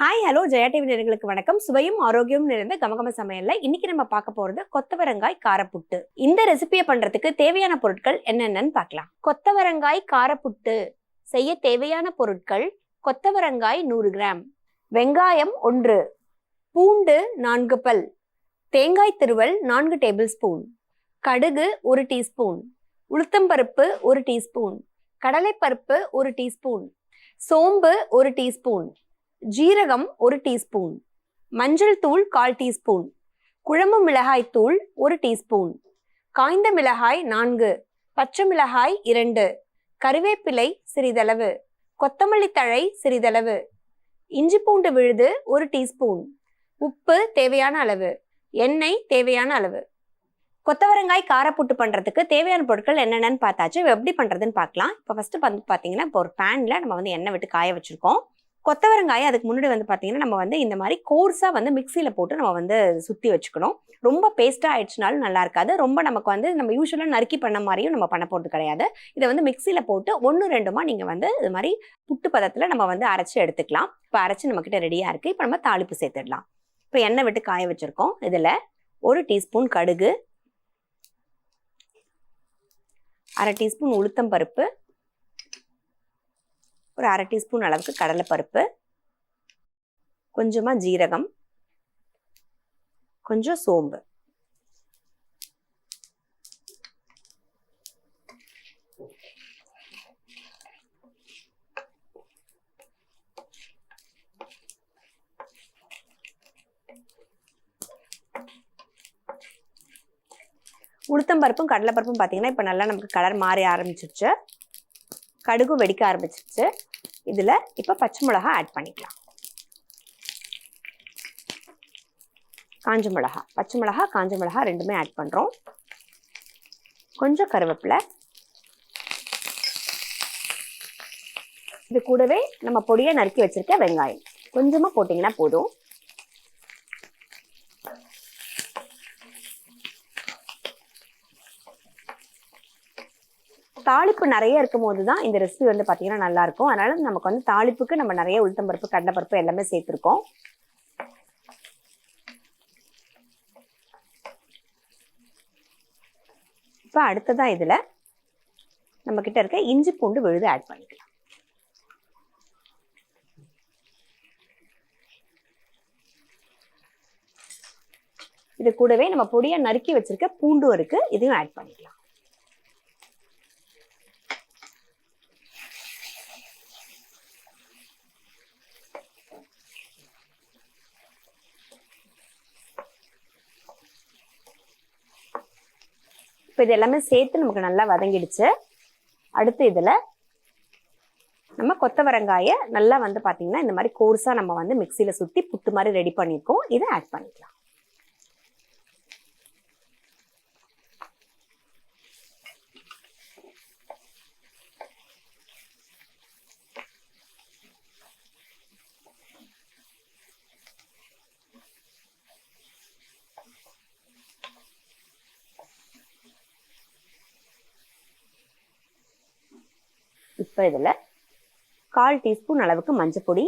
Hi hello Jaya TV நேயர்களுக்கு வணக்கம். சுவையும் ஆரோக்கியமும் நிறைந்த கமகம சமையல்ல இன்னைக்கு நம்ம பார்க்க போறது கொத்தவரங்காய் காரப்புட்டு. இந்த ரெசிபியை பண்றதுக்கு தேவையான பொருட்கள் என்னென்னன்னு பார்க்கலாம். கொத்தவரங்காய் காரப்புட்டு. செய்ய தேவையான பொருட்கள் கொத்தவரங்காய் நூறு கிராம். வெங்காயம் ஒன்று. பூண்டு நான்கு பல். தேங்காய் திருவல் நான்கு டேபிள் ஸ்பூன் கடுகு ஒரு டீஸ்பூன் உளுத்தம்பருப்பு ஒரு டீஸ்பூன் கடலைப்பருப்பு ஒரு டீஸ்பூன் சோம்பு ஒரு டீஸ்பூன் ஜீரகம் ஒரு டீஸ்பூன். மஞ்சள் தூள் கால் டீஸ்பூன். குழம்பு மிளகாய் தூள் ஒரு டீஸ்பூன். காய்ந்த மிளகாய் நான்கு. பச்சை மிளகாய் இரண்டு. கருவேப்பிலை சிறிதளவு. கொத்தமல்லி தழை சிறிதளவு. இஞ்சி பூண்டு விழுது ஒரு டீஸ்பூன். உப்பு தேவையான அளவு. எண்ணெய் தேவையான அளவு. கொத்தவரங்காய் காரப்புட்டு பண்ணுறதுக்கு தேவையான பொருட்கள் என்னென்னு பார்த்தாச்சு. எப்படி பண்ணுறதுன்னு பார்க்கலாம். இப்போ ஃபஸ்ட்டு வந்து பார்த்தீங்கன்னா இப்போ ஒரு பேனில் நம்ம வந்து எண்ணெய் விட்டு காய வச்சுருக்கோம். கொத்தவரங்காயை அதுக்கு முன்னாடி வந்து பார்த்தீங்கன்னா நம்ம வந்து இந்த மாதிரி கோர்ஸாக வந்து மிக்சியில் போட்டு நம்ம வந்து சுற்றி வச்சுக்கணும். ரொம்ப பேஸ்ட்டாக ஆயிடுச்சுனாலும் நல்லா இருக்காது. ரொம்ப நமக்கு வந்து நம்ம யூஸ்வலாக நறுக்கி பண்ண மாதிரியும் நம்ம பண்ண போகிறது கிடையாது. இதை வந்து மிக்சியில் போட்டு ஒன்று ரெண்டுமா நீங்கள் வந்து இது மாதிரி புட்டு பதத்தில் நம்ம வந்து அரைச்சி எடுத்துக்கலாம். இப்போ அரைச்சி நம்மக்கிட்ட ரெடியாக இருக்குது இப்போ நம்ம தாளிப்பு சேர்த்துடலாம். இப்போ எண்ணெய் விட்டு காய வச்சுருக்கோம். இதில் ஒரு டீஸ்பூன் கடுகு அரை டீஸ்பூன் உளுத்தம் பருப்பு ஒரு அரை டீஸ்பூன் அளவுக்கு கடலைப்பருப்பு கொஞ்சமாக ஜீரகம் கொஞ்சம் சோம்பு. உளுத்தம்பருப்பும் கடலைப்பருப்பும் பார்த்தீங்கன்னா இப்போ நல்லா நமக்கு கலர் மாறி ஆரம்பிச்சிருச்சு. கடுகு வெடிக்க ஆரம்பிச்சிருச்சு. இதில் இப்போ பச்சை மிளகா ஆட் பண்ணிக்கலாம். காஞ்ச மிளகா. பச்சை மிளகா காஞ்ச மிளகா ரெண்டுமே ஆட் பண்ணுறோம் கொஞ்சம் கருவேப்பிலை. இது கூடவே நம்ம பொடியை நறுக்கி வச்சுருக்க வெங்காயம். கொஞ்சமாக போட்டிங்கன்னா போதும். தாளிப்பு நிறைய இருக்கும் போது தான் இந்த ரெசிபி வந்து பார்த்தீங்கன்னா நல்லா இருக்கும் அதனால நமக்கு வந்து தாளிப்புக்கு நம்ம நிறைய உளுத்தம்பருப்பு கடலைப்பருப்பு எல்லாமே சேர்த்துருக்கோம். இப்போ அடுத்ததா இதில் நம்ம கிட்ட இருக்க இஞ்சி பூண்டு விழுது ஆட் பண்ணிக்கலாம். இது கூடவே நம்ம பொடியாக நறுக்கி வச்சிருக்க பூண்டும் இருக்கு இதையும் ஆட் பண்ணிக்கலாம். இப்போ இது எல்லாமே சேர்த்து நமக்கு நல்லா வதங்கிடுச்சு. அடுத்து இதில் நம்ம கொத்தவரங்காயை நல்லா வந்து பார்த்தீங்கன்னா இந்த மாதிரி கோர்ஸாக நம்ம வந்து மிக்சியில் சுற்றி புட்டு மாதிரி ரெடி பண்ணியிருக்கோம் இதை ஆட் பண்ணிக்கலாம். இப்போ இதில் கால் டீஸ்பூன் அளவுக்கு மஞ்சப்பொடி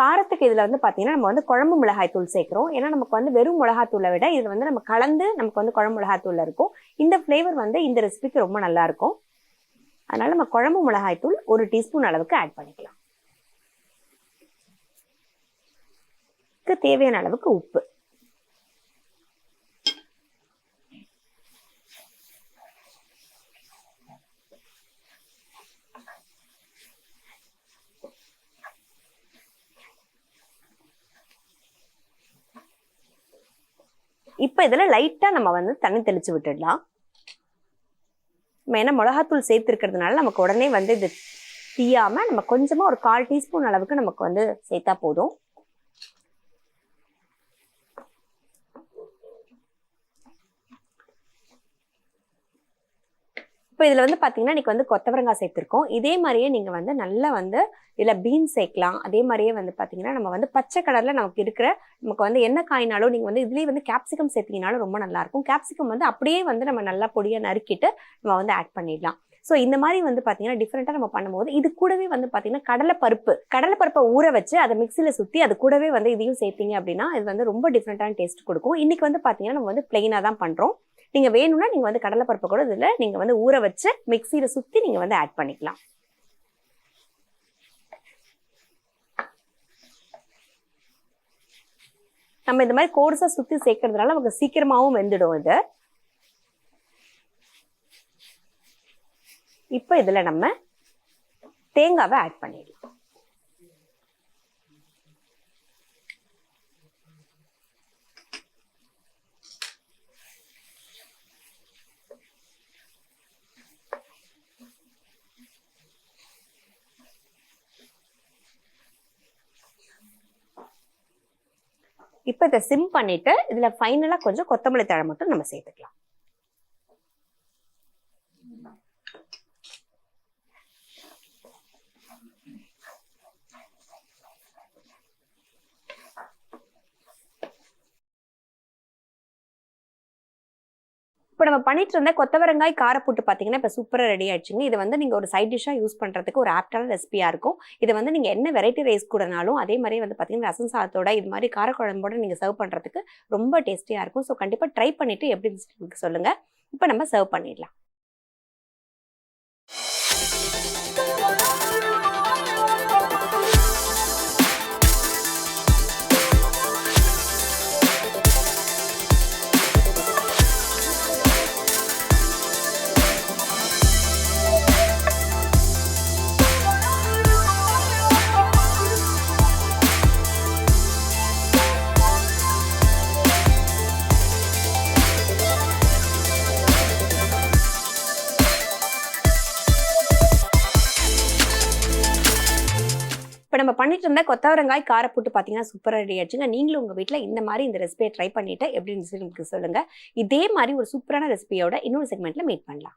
காரத்துக்கு இதில் வந்து பார்த்தீங்கன்னா நம்ம வந்து குழம்பு மிளகாய் தூள் சேர்க்குறோம். ஏன்னா நமக்கு வந்து வெறும் மிளகாத்தூளை விட இதில் வந்து நம்ம கலந்து நமக்கு வந்து குழம்பு மிளகாத்தூள் இருக்கும். இந்த ஃப்ளேவர் வந்து இந்த ரெசிபிக்கு ரொம்ப நல்லா இருக்கும். நம்ம குழம்பு மிளகாய் தூள் ஒரு டீஸ்பூன் அளவுக்கு ஆட் பண்ணிக்கலாம். தேவையான அளவுக்கு உப்பு. இப்போ இதில் லைட்டாக நம்ம வந்து தண்ணி தெளித்து விட்டுடலாம். நம்ம ஏன்னா மிளகாத்தூள் சேர்த்துருக்கிறதுனால நமக்கு உடனே வந்து இது தீயாமல் நம்ம கொஞ்சமாக ஒரு கால் டீஸ்பூன் அளவுக்கு நமக்கு வந்து சேர்த்தா போதும். இப்போ இதில் வந்து பார்த்தீங்கன்னா இன்றைக்கி வந்து கொத்தவரங்காய் சேர்த்துருக்கோம். இதே மாதிரியே நீங்கள் வந்து நல்லா வந்து இதில் பீன்ஸ் சேர்க்கலாம். அதே மாதிரியே வந்து பார்த்தீங்கன்னா நம்ம வந்து பச்சை கலரில் நமக்கு இருக்கிற நமக்கு வந்து என்ன காயினாலும் நீங்கள் வந்து இதுலேயே வந்து கேப்சிகம் சேர்த்தீங்கனாலும் ரொம்ப நல்லாயிருக்கும் கேப்சிகம் வந்து அப்படியே வந்து நம்ம நல்லா பொடியாக நறுக்கிட்டு நம்ம வந்து ஆட் பண்ணிடலாம். ஸோ இந்த மாதிரி வந்து பார்த்தீங்கன்னா டிஃப்ரெண்ட்டாக நம்ம பண்ணும்போது இது கூடவே வந்து பார்த்தீங்கன்னா கடலைப்பருப்பு கடலைப்பருப்பை ஊற வச்சு அதை மிக்சியில் சுற்றி அது கூடவே வந்து இதையும் சேர்த்தீங்க அப்படின்னா இது வந்து ரொம்ப டிஃப்ரெண்ட்டான டேஸ்ட் கொடுக்கும். இன்றைக்கி வந்து பார்த்தீங்கன்னா நம்ம வந்து பிளெயினாக தான் பண்ணுறோம் நீங்கள் வேணும்னா நீங்கள் வந்து கடலைப்பருப்பை கூட இதில் நீங்கள் வந்து ஊற வச்சு மிக்சியில் சுற்றி நீங்கள் வந்து ஆட் பண்ணிக்கலாம். நம்ம இந்த மாதிரி கோர்ஸாக சுற்றி சேர்க்கறதுனால நமக்கு சீக்கிரமாகவும் வெந்துடும் இது. இப்போ இதில் நம்ம தேங்காவை ஆட் பண்ணிடலாம். இப்போ இதை சிம் பண்ணிட்டு இதில் ஃபைனலாக கொஞ்சம் கொத்தமல்லி தழை மட்டும் நம்ம சேர்த்துக்கலாம். இப்போ நம்ம பண்ணிட்டு இருந்த கொத்தவரங்காய் காரப்புட்டு பார்த்தீங்கன்னா இப்போ சூப்பராக ரெடி ஆயிடுச்சுங்க. இது வந்து நீங்கள் ஒரு சைட் டிஷ்ஷாக யூஸ் பண்ணுறதுக்கு ஒரு ஆப்டான ரெசிபியாக இருக்கும். இதை வந்து நீங்கள் என்ன வெரைட்டி ரைஸ் கூடனாலும் அதே மாதிரி வந்து பார்த்தீங்கன்னா ரசம் சாதத்தோட இது மாதிரி காரக்குழம்போட நீங்கள் சர்வ் பண்ணுறதுக்கு ரொம்ப டேஸ்டியாக இருக்கும். ஸோ கண்டிப்பாக ட்ரை பண்ணிவிட்டு எப்படி சொல்லுங்கள் இப்போ நம்ம சர்வ் பண்ணிடலாம். இப்போ நம்ம பண்ணிட்டு இருந்த கொத்தவரங்காய் காரப்புட்டு பார்த்தீங்கன்னா சூப்பராக ரெடி ஆயிடுச்சுங்க. நீங்களும் உங்கள் வீட்டில் இந்த மாதிரி இந்த ரெசிபியை ட்ரை பண்ணிட்டு எப்படி இருந்துச்சு சொல்லுங்கள் இதே மாதிரி ஒரு சூப்பரான ரெசிபியோட இன்னொரு செக்மெண்ட்டில் மீட் பண்ணலாம்.